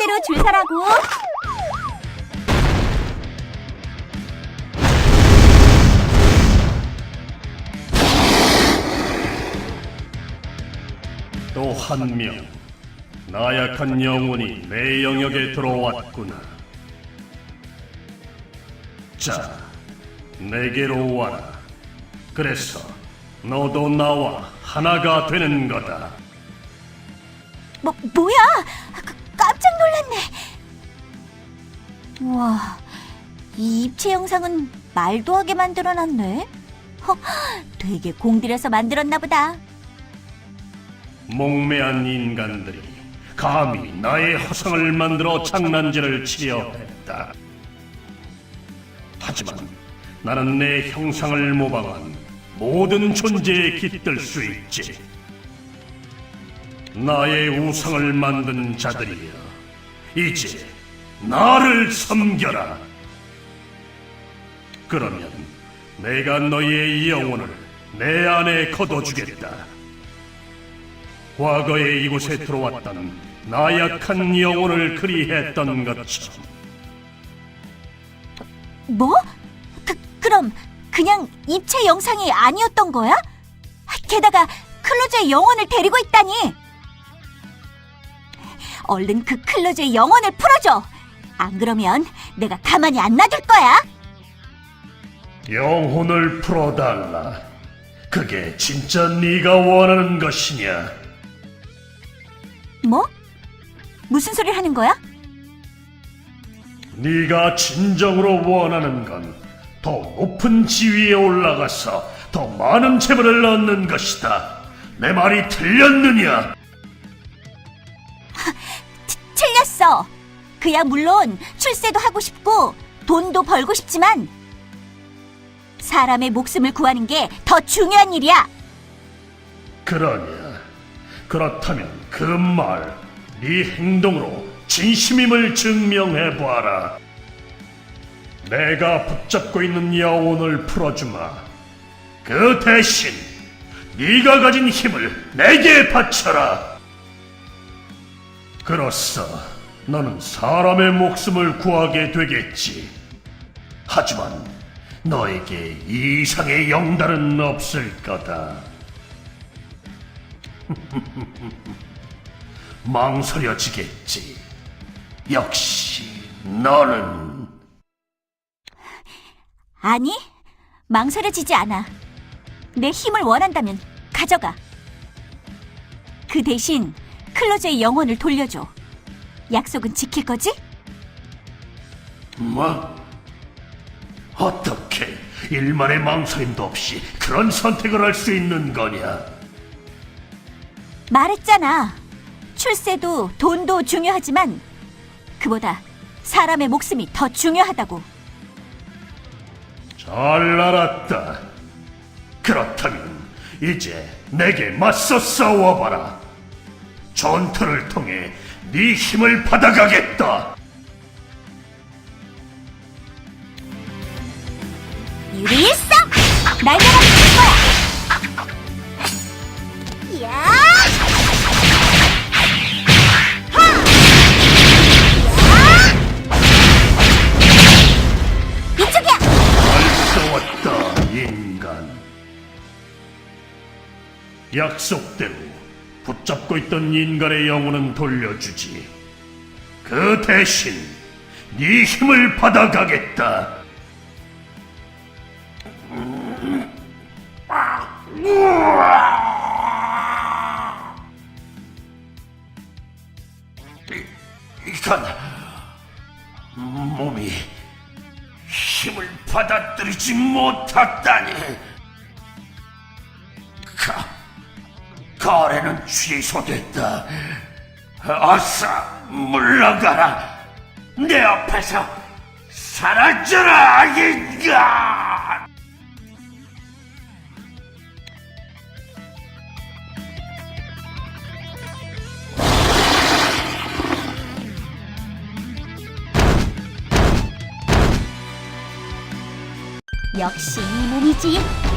순서대로 줄 서라고. 또 한 명 나약한 영혼이 내 영역에 들어왔구나. 자, 내게로 와라. 그래서 너도 나와 하나가 되는 거다. 뭐 뭐야? 그, 깜짝 놀랐네. 우와, 이 입체 영상은 말도 하게 만들어놨네. 허, 되게 공들여서 만들었나 보다. 목매한 인간들이 감히 나의 허상을 만들어 장난질을 치려 했다. 하지만 나는 내 형상을 모방한 모든 존재에 깃들 수 있지. 나의 우상을 만든 자들이여, 이제 나를 섬겨라. 그러면 내가 너희의 영혼을 내 안에 거둬주겠다. 과거에 이곳에 들어왔던 나약한 영혼을 그리했던 것처럼 뭐? 그 그럼 그냥 입체 영상이 아니었던 거야? 게다가 클로저의 영혼을 데리고 있다니. 얼른 그 클로저의 영혼을 풀어줘. 안 그러면 내가 가만히 안 놔둘 거야. 영혼을 풀어달라. 그게 진짜 네가 원하는 것이냐? 뭐? 무슨 소리를 하는 거야? 네가 진정으로 원하는 건 더 높은 지위에 올라가서 더 많은 재물을 얻는 것이다. 내 말이 틀렸느냐? 틀렸어. 그야 물론 출세도 하고 싶고 돈도 벌고 싶지만 사람의 목숨을 구하는 게 더 중요한 일이야. 그러냐? 그렇다면 그 말, 네 행동으로 진심임을 증명해 보아라. 내가 붙잡고 있는 영혼을 풀어주마. 그 대신 네가 가진 힘을 내게 바쳐라. 그로써 너는 사람의 목숨을 구하게 되겠지. 하지만 너에게 이상의 영달은 없을 거다. 망설여지겠지. 역시 너는 아니, 망설여지지 않아. 내 힘을 원한다면 가져가. 그 대신 클로저의 영혼을 돌려줘. 약속은 지킬 거지? 뭐? 어떻게 일만의 망설임도 없이 그런 선택을 할 수 있는 거냐? 말했잖아. 출세도 돈도 중요하지만 그보다 사람의 목숨이 더 중요하다고. 잘 알았다. 그렇다면 이제 내게 맞서 싸워봐라. 전투를 통해 네 힘을 받아가겠다. 유리 일성! 날려라 죽을 거야! 야! 싸웠다, 인간. 약속대로 붙잡고 있던 인간의 영혼은 돌려주지. 그 대신 네 힘을 받아가겠다. 이건 몸이 힘을 받아들이지 못했다니. 거래는 취소됐다. 어서 물러가라. 내 앞에서 사라져라, 인간! 역시 이 몸이지.